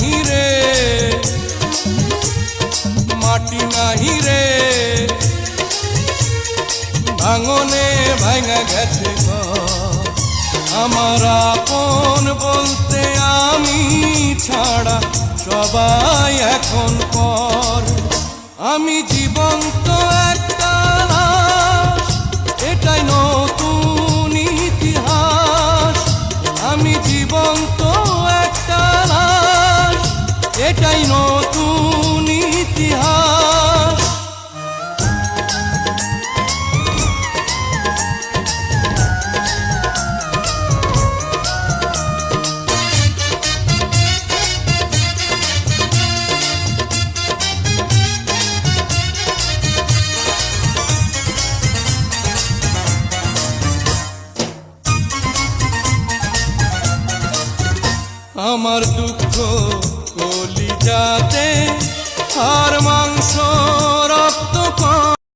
নাহি রে। মাটি নাহি রে। ভাঙনে ভাঙা গেছে আমার আপন বলতে আমি ছাড়া সবাই নতুন ইতিহাস। আমার দুঃখ কলিজাতে আর মাংস